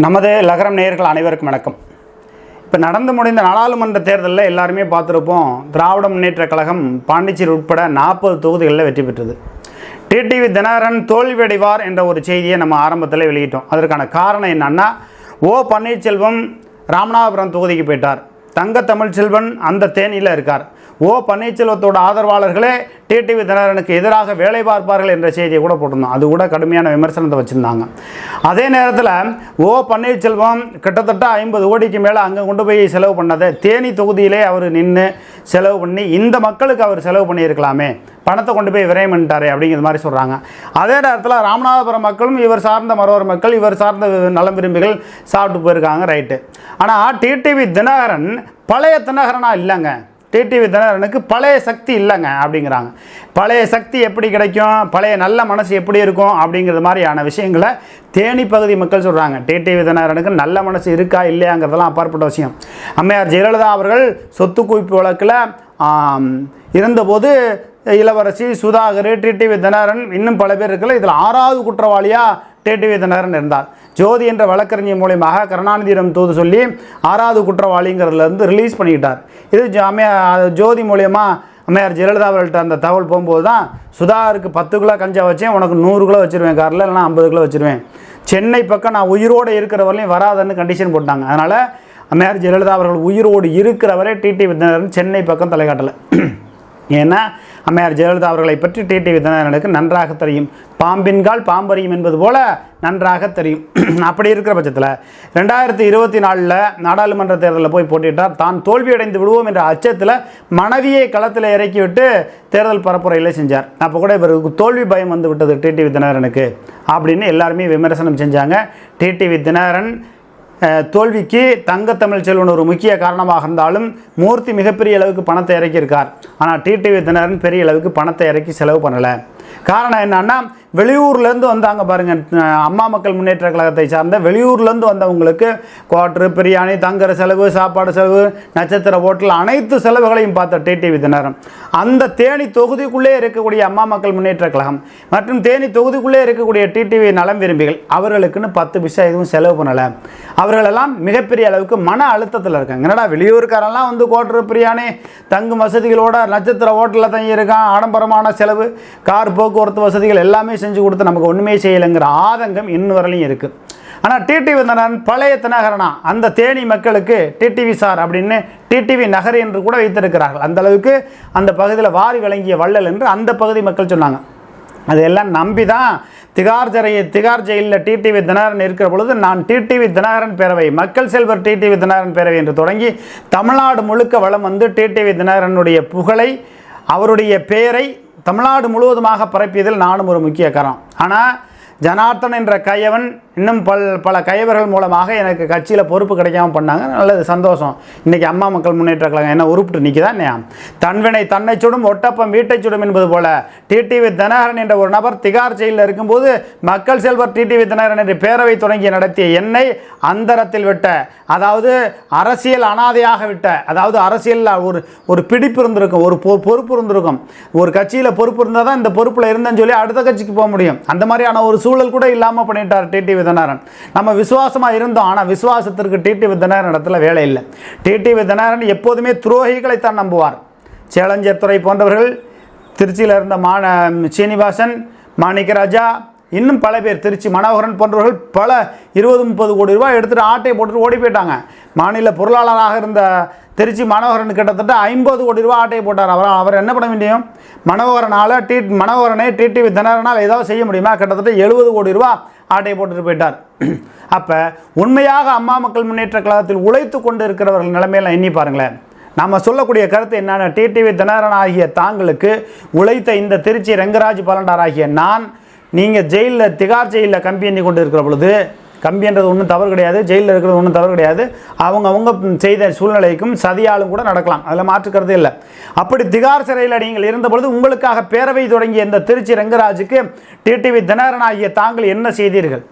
நமது லகரம் நேயர்கள் அனைவருக்கும் வணக்கம். இப்போ நடந்து முடிந்த நாடாளுமன்ற தேர்தலில் எல்லாருமே பார்த்துருப்போம் திராவிட முன்னேற்ற கழகம் பாண்டிச்சேரி உட்பட நாற்பது தொகுதிகளில் வெற்றி பெற்றது. டிடிவி தினகரன் தோல்வியடைவார் என்ற ஒரு செய்தியை நம்ம ஆரம்பத்தில் வெளியிட்டோம். அதற்கான காரணம் என்னன்னா ஓ பன்னீர்செல்வம் ராமநாதபுரம் தொகுதிக்கு போயிட்டார். தங்க தமிழ்ச்செல்வன் அந்த தேனியில் இருக்கார். ஓ பன்னீர்செல்வத்தோட ஆதரவாளர்களே டிடிவி தினகரனுக்கு எதிராக வேலை பார்ப்பார்கள் என்ற செய்தியை கூட போட்டிருந்தோம். அது கூட கடுமையான விமர்சனத்தை வச்சுருந்தாங்க. அதே நேரத்தில் ஓ பன்னீர்செல்வம் கிட்டத்தட்ட ஐம்பது கோடிக்கு மேலே அங்கே கொண்டு போய் செலவு பண்ணதை தேனி தொகுதியிலே அவர் நின்று செலவு பண்ணி இந்த மக்களுக்கு அவர் செலவு பண்ணியிருக்கலாமே பணத்தை கொண்டு போய் விரயம் பண்ணிட்டாரு அப்படிங்கிற மாதிரி சொல்கிறாங்க அதே நேரத்தில் ராமநாதபுரம் மக்களும் இவர் சார்ந்த மரோர் மக்கள் இவர் சார்ந்த நலம் விரும்பிகள் சாப்பிட்டு போயிருக்காங்க ரைட்டு. ஆனால் டிடிவி தினகரன் பழைய தினகரனாக இல்லைங்க. டிடிவி தினகரனுக்கு பழைய சக்தி இல்லைங்க அப்படிங்கிறாங்க. பழைய சக்தி எப்படி கிடைக்கும்? பழைய நல்ல மனசு எப்படி இருக்கும்? அப்படிங்கிறது மாதிரியான விஷயங்களை தேனி பகுதி மக்கள் சொல்கிறாங்க டிடிவி தினகரனுக்கு நல்ல மனசு இருக்கா? இல்லையாங்கிறதெல்லாம் அப்பாற்பட்ட விஷயம். அம்மையார் ஜெயலலிதா அவர்கள் சொத்து குவிப்பு வழக்கில் இருந்தபோது இளவரசி சுதாகர் டிடிவி தினகரன் இன்னும் பல பேர் இருக்கல. இதில் ஆறாவது குற்றவாளியாக டிடிவி தினகரன் இருந்தார். ஜோதி என்ற வழக்கறிஞர் மூலியமாக கருணாநிதியிடம் தூது சொல்லி ஆறாவது குற்றவாளிங்கிறதுலேருந்து ரிலீஸ் பண்ணிக்கிட்டார். இது ஜ- அம்மையார் ஜோதி மூலியமாக அம்மையார் ஜெயலலிதா அவர்கள்ட்ட அந்த தகவல் போகும்போது தான் சுதாகருக்கு பத்து கிலோ கஞ்சா வச்சேன் உனக்கு நூறு கிலோ வச்சுருவேன் காரில் இல்லைனா ஐம்பது கிலோ வச்சுருவேன். சென்னை பக்கம் நான் உயிரோடு இருக்கிற வரலையும் வராதன்னு கண்டிஷன் போட்டாங்க. அதனால் அம்மையார் ஜெயலலிதா அவர்கள் உயிரோடு இருக்கிறவரே டிடி விருந்தினர் சென்னை பக்கம் தலைகாட்டலை ஏன்னா அம்மையார் ஜெயலலிதா அவர்களை பற்றி டிடி வித்யானகரனுக்கு நன்றாக தெரியும். பாம்பின்கால் பாம்பறியும் என்பது போல நன்றாக தெரியும். அப்படி இருக்கிற பட்சத்தில் ரெண்டாயிரத்தி இருபத்தி நாலில் நாடாளுமன்ற தேர்தலில் போய் போட்டிட்டார் தான் தோல்வியடைந்து விடுவோம் என்ற அச்சத்தில் மனைவியை களத்தில் இறக்கிவிட்டு தேர்தல் பரப்புரையில் செஞ்சார். அப்போ கூட இவருக்கு தோல்வி பயம் வந்து விட்டது டிடி வித்யானகரனுக்கு அப்படின்னு எல்லாருமே விமர்சனம் செஞ்சாங்க. டிடி தினகரன் தோல்விக்கு தங்கத்தமிழ் செல்வன் ஒரு முக்கிய காரணமாக இருந்தாலும் மூர்த்தி மிகப்பெரிய அளவுக்கு பணத்தை இறக்கியிருக்கார். ஆனால் டிடிவி தினகரன் பெரிய அளவுக்கு பணத்தை இறக்கி செலவு பண்ணலை. காரணம் என்னன்னா வெளியூர்லேருந்து வந்தாங்க பாருங்கள் அம்மா மக்கள் முன்னேற்ற கழகத்தை சார்ந்த வெளியூர்லேருந்து வந்தவங்களுக்கு குவாட்ரு பிரியாணி தங்குற செலவு சாப்பாடு செலவு நட்சத்திர ஹோட்டல் அனைத்து செலவுகளையும் பார்த்த டிடிவி தினகரன். அந்த தேனி தொகுதிக்குள்ளே இருக்கக்கூடிய அம்மா மக்கள் முன்னேற்ற கழகம் மற்றும் தேனி தொகுதிக்குள்ளே இருக்கக்கூடிய டிடிவி நலம் விரும்பிகள் அவர்களுக்குன்னு பத்து பைசா எதுவும் செலவு பண்ணலை. அவர்களெல்லாம் மிகப்பெரிய அளவுக்கு மன அழுத்தத்தில் இருக்காங்க. என்னடா வெளியூர்காரெல்லாம் வந்து குவாட்ரு பிரியாணி தங்கும் வசதிகளோட நட்சத்திர ஹோட்டலில் தங்கியிருக்கான் ஆடம்பரமான செலவு கார் போக்குவரத்து வசதிகள் எல்லாமே செஞ்சு கொடுத்து நமக்கு ஒன்றுமே செய்யலைங்கிற ஆதங்கம் இன்னும் வரலையும் இருக்குது ஆனால் டிடிவி தினகரன் பழைய தினகரனா அந்த தேனி மக்களுக்கு டிடிவி சார் அப்படின்னு டிடிவி நகர் என்று கூட வைத்திருக்கிறார்கள். அந்த அளவுக்கு அந்த பகுதியில் வாரி வழங்கிய வள்ளல் என்று அந்த பகுதி மக்கள் சொன்னாங்க. அதையெல்லாம் நம்பி தான் திகார் ஜெய திகார் ஜெயிலில் டிடிவி தினகரன் இருக்கிற பொழுது நான் டிடிவி தினகரன் பேரவை மக்கள் செல்வர் டிடிவி தினகரன் பேரவை என்று தொடங்கி தமிழ்நாடு முழுக்க வளம் வந்து டிடிவி தினகரனுடைய புகழை அவருடைய பெயரை தமிழ்நாடு முழுவதுமாக பரப்பியதில் நானும் ஒரு முக்கிய காரணம் ஆனால் ஜனார்த்தன் என்ற கையவன் இன்னும் பல் பல கைவர்கள் மூலமாக எனக்கு கட்சியில் பொறுப்பு கிடைக்காம பண்ணாங்க. நல்லது சந்தோஷம். இன்றைக்கி அம்மா மக்கள் முன்னேற்ற கழகம் என்ன உருப்பிட்டு நிற்கிதா இல்லையா தன்வினை தன்னை சுடும் ஒட்டப்பம் வீட்டை சுடும் என்பது போல டிடிவி தினகரன் என்ற ஒரு நபர் திகார் ஜெயிலில் இருக்கும்போது மக்கள் செல்வர் டிடிவி தினகரன் என்ற பேரவை தொடங்கி நடத்திய என்னை அந்தரத்தில் விட்ட அதாவது அரசியல் அனாதையாக விட்ட அதாவது அரசியலில் ஒரு ஒரு பிடிப்பு இருந்திருக்கும் ஒரு பொ- பொறுப்பு இருந்திருக்கும். ஒரு கட்சியில் பொறுப்பு இருந்தால் தான் இந்த பொறுப்பில் இருந்தேன்னு சொல்லி அடுத்த கட்சிக்கு போக முடியும். அந்த மாதிரியான ஒரு சூழல் கூட இல்லாமல் பண்ணிட்டார் டிடிவி விதனாரன். நம்ம விசுவாசமாக இருந்தோம் ஆனால் விசுவாசத்திற்கு டிடி தினகரன் இடத்துல வேலை இல்லை. டிடி விதனாரன் எப்போதுமே துரோகிகளைத்தான் நம்புவார். சேலஞ்சர் துறை போன்றவர்கள் திருச்சியில் இருந்த மான சீனிவாசன் மாணிக்கராஜா இன்னும் பல பேர் திருச்சி மனோகரன் போன்றவர்கள் பல இருபது முப்பது கோடி ரூபாய் எடுத்துகிட்டு ஆட்டை போட்டுட்டு ஓடி போயிட்டாங்க. மாநில பொருளாளராக இருந்த திருச்சி மனோகரன் கிட்டத்தட்ட ஐம்பது கோடி ரூபாய் ஆட்டையை போட்டார். அவர் அவர் என்ன பண்ண முடியும் மனோகரனால் டி மனோகரனை டிடிவி தினகரனால் ஏதாவது செய்ய முடியுமா? கிட்டத்தட்ட எழுபது கோடி ரூபாய் ஆட்டை போட்டுட்டு போயிட்டார். அப்போ உண்மையாக அம்மா மக்கள் முன்னேற்ற கழகத்தில் உழைத்து கொண்டு இருக்கிறவர்கள் நிலைமையெல்லாம் எண்ணி பாருங்களேன். நம்ம சொல்லக்கூடிய கருத்து என்னென்ன டிடிவி தினகரன் ஆகிய தாங்களுக்கு உழைத்த இந்த திருச்சி ரங்கராஜ் பலண்டார் ஆகிய நான் நீங்கள் ஜெயிலில் திகார் ஜெயிலில் கம்பி எண்ணி கொண்டு இருக்கிற பொழுது கம்பின்றது ஒன்றும் தவறு கிடையாது ஜெயிலில் இருக்கிறது ஒன்றும் தவறு கிடையாது. அவங்க அவங்க செய்த சூழ்நிலைக்கும் சதியாலும் கூட நடக்கலாம். அதில் மாற்றுக்கிறது இல்லை. அப்படி திகார் சிறையில் நீங்கள் இருந்த பொழுது உங்களுக்காக பேரவை தொடங்கிய இந்த திருச்சி ரங்கராஜுக்கு டிடிவி தினகரன் ஆகிய தாங்கள் என்ன செய்தீர்கள்?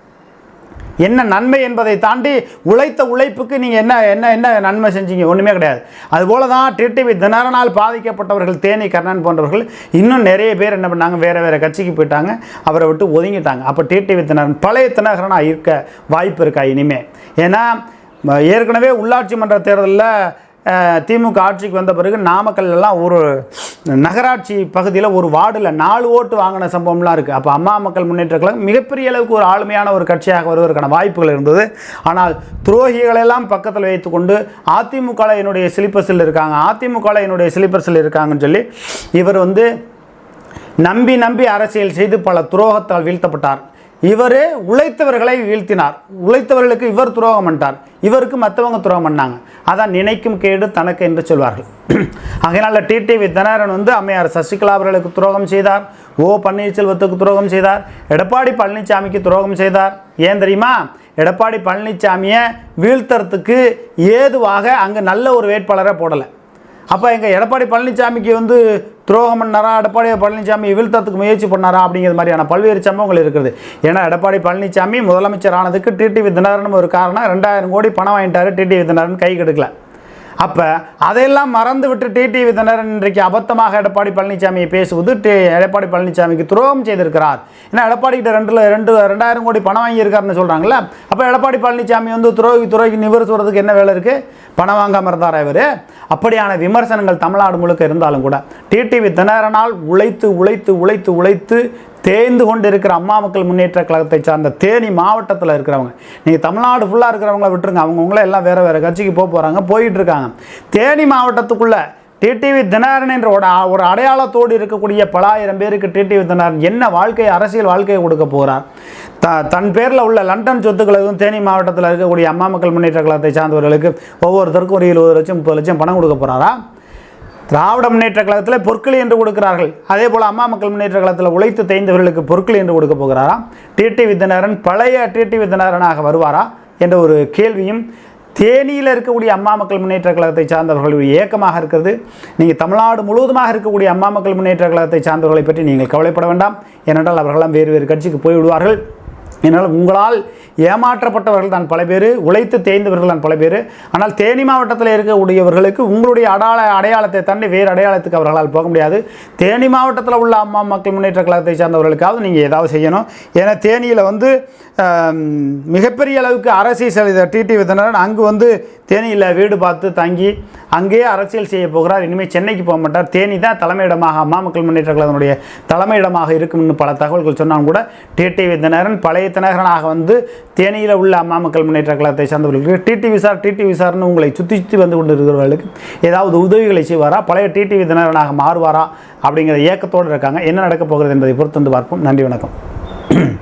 என்ன நன்மை என்பதை தாண்டி உழைத்த உழைப்புக்கு நீங்கள் என்ன என்ன என்ன நன்மை செஞ்சீங்க? ஒன்றுமே கிடையாது. அதுபோல தான் டிடிவி தினரனால் பாதிக்கப்பட்டவர்கள் தேனி கர்ணன் போன்றவர்கள் இன்னும் நிறைய பேர் என்ன பண்ணாங்க? வேறு வேறு கட்சிக்கு போயிட்டாங்க. அவரை விட்டு ஒதுங்கிட்டாங்க. அப்போ டிடிவி தினகரன் பழைய தினகரனாக இருக்க வாய்ப்பு இருக்கா இனிமே? ஏன்னா ஏற்கனவே உள்ளாட்சி மன்ற தேர்தலில் திமுக ஆட்சிக்கு வந்த பிறகு நாமக்கல்லாம் ஒரு நகராட்சி பகுதியில் ஒரு வார்டில் நாலு ஓட்டு வாங்கின சம்பவம்லாம் இருக்குது அப்போ அம்மா மக்கள் முன்னேற்ற கழகம் மிகப்பெரிய அளவுக்கு ஒரு ஆளுமையான ஒரு கட்சியாக வருவதற்கான வாய்ப்புகள் இருந்தது. ஆனால் துரோகிகளெல்லாம் பக்கத்தில் வைத்துக்கொண்டு அதிமுக என்னுடைய சிலிப்பர்ஸில் இருக்காங்க. அதிமுக என்னுடைய சிலிப்பர்ஸில் இருக்காங்கன்னு சொல்லி இவர் வந்து நம்பி நம்பி அரசியல் செய்து பல துரோகத்தால் வீழ்த்தப்பட்டார். இவரே உழைத்தவர்களை வீழ்த்தினார். உழைத்தவர்களுக்கு இவர் துரோகம் பண்ணிட்டார். இவருக்கு மற்றவங்க துரோகம் பண்ணாங்க. அதான் நினைக்கும் கேடு தனக்கு என்று சொல்வார்கள். அதனால் டிடிவி தினகரன் வந்து அம்மையார் சசிகலா அவர்களுக்கு துரோகம் செய்தார். ஓ பன்னீர்செல்வத்துக்கு துரோகம் செய்தார். எடப்பாடி பழனிசாமிக்கு துரோகம் செய்தார். ஏன் தெரியுமா? எடப்பாடி பழனிசாமியை வீழ்த்துறதுக்கு ஏதுவாக அங்கே நல்ல ஒரு வேட்பாளரை போடலை. அப்போ எங்கள் எடப்பாடி பழனிசாமிக்கு வந்து துரோகம் பண்ணாரா? எடப்பாடி பழனிசாமி வீழ்த்தத்துக்கு முயற்சி பண்ணாரா? அப்படிங்கிற மாதிரியான பல்வேறு சம்பவங்கள் இருக்குது. ஏன்னா எடப்பாடி பழனிசாமி முதலமைச்சர் ஆனதுக்கு டிடிவி தினகரன் ஒரு காரணம். ரெண்டாயிரம் கோடி பணம் வாங்கிட்டாரு டிடிவி தினகரன். கை கெடுக்கல. அப்போ அதையெல்லாம் மறந்து விட்டு டிடிவி தினர் இன்றைக்கு அபத்தமாக எடப்பாடி பழனிசாமியை பேசுவது டி எடப்பாடி பழனிசாமிக்கு துரோகம் செய்திருக்கிறார். ஏன்னா எடப்பாடி கிட்ட ரெண்டு ரெண்டு ரெண்டாயிரம் கோடி பணம் வாங்கியிருக்காருன்னு சொல்கிறாங்களே அப்போ எடப்பாடி பழனிசாமி வந்து துரோகி துரோகி நிவர் சொல்கிறதுக்கு என்ன வேலை இருக்குது பணம் வாங்காமல் இருந்தார் இவர்? அப்படியான விமர்சனங்கள் தமிழ்நாடு முழுக்க இருந்தாலும் கூட டிடிவி திணறனால் உழைத்து உழைத்து உழைத்து உழைத்து தேய்ந்து கொண்டு இருக்கிற அம்மா மக்கள் முன்னேற்ற கழகத்தை சார்ந்த தேனி மாவட்டத்தில் இருக்கிறவங்க. நீங்கள் தமிழ்நாடு ஃபுல்லாக இருக்கிறவங்கள விட்டுருங்க. அவங்கவுங்கள எல்லாம் வேறு வேறு கட்சிக்கு போக போகிறாங்க போயிட்டு இருக்காங்க. தேனி மாவட்டத்துக்குள்ளே டிடிவி தினகரன் என்ற ஒரு அடையாளத்தோடு இருக்கக்கூடிய பல ஆயிரம் பேருக்கு டிடிவி தினகரன் என்ன வாழ்க்கை அரசியல் வாழ்க்கையை கொடுக்க போகிறார் த தன் பேரில் உள்ள லண்டன் சொத்துக்கள் எதுவும் தேனி மாவட்டத்தில் இருக்கக்கூடிய அம்மா மக்கள் முன்னேற்ற கழகத்தை சார்ந்தவர்களுக்கு ஒவ்வொருத்தருக்கும் ஒரு இருபது லட்சம் முப்பது லட்சம் பணம் கொடுக்க போகிறாரா திராவிட முன்னேற்ற கழகத்தில் பொற்களி என்று கொடுக்கிறார்கள். அதே போல் அம்மா மக்கள் முன்னேற்ற கழகத்தில் உழைத்து தேய்ந்தவர்களுக்கு பொற்களி என்று கொடுக்க போகிறாரா? டிடி வித்தனரன் பழைய டிடி வித்தனரனாக வருவாரா? என்ற ஒரு கேள்வியும் தேனியில் இருக்கக்கூடிய அம்மா மக்கள் முன்னேற்ற கழகத்தை சார்ந்தவர்களுடைய ஏக்கமாக இருக்கிறது. நீங்கள் தமிழ்நாடு முழுவதுமாக இருக்கக்கூடிய அம்மா மக்கள் முன்னேற்ற கழகத்தை சார்ந்தவர்களை பற்றி நீங்கள் கவலைப்பட வேண்டாம். ஏனென்றால் அவர்களெல்லாம் வேறு வேறு கட்சிக்கு போய்விடுவார்கள். என்னால் உங்களால் ஏமாற்றப்பட்டவர்கள் தான் பல பேர் உழைத்து தேய்ந்தவர்கள் தான் பல பேர். ஆனால் தேனி மாவட்டத்தில் இருக்கக்கூடியவர்களுக்கு உங்களுடைய அடையாள அடையாளத்தை தாண்டி வேறு அடையாளத்துக்கு அவர்களால் போக முடியாது. தேனி மாவட்டத்தில் உள்ள அம்மா மக்கள் முன்னேற்ற கழகத்தை சார்ந்தவர்களுக்காவது நீங்கள் ஏதாவது செய்யணும். ஏன்னா தேனியில் வந்து மிகப்பெரிய அளவுக்கு அரசியல் செய்த டிடி விதனர் அங்கு வந்து தேனியில் வீடு பார்த்து தங்கி அங்கேயே அரசியல் செய்ய போகிறார். இனிமேல் சென்னைக்கு போக மாட்டார். தேனி தான் தலைமையிடமாக அம்மா மக்கள் முன்னேற்ற கழகத்தினுடைய தலைமையிடமாக இருக்கும்னு பல தகவல்கள் சொன்னாலும் கூட டிடி விதனரன் பழைய தினகரனாக வந்து தேனியில் உள்ள அம்மா மக்கள் முன்னேற்ற கழகத்தை சார்ந்தவர்களுக்கு டிடிவி சார் டிடிவி சார்னு உங்களை சுற்றி சுற்றி வந்து கொண்டு இருக்கிறவர்களுக்கு ஏதாவது உதவிகளை செய்வாரா? பழைய டிடிவி தினகரனாக மாறுவாரா? அப்படிங்கிற இயக்கத்தோடு இருக்காங்க. என்ன நடக்கப் போகிறது என்பதை பொறுத்து வந்து பார்ப்போம். நன்றி வணக்கம்.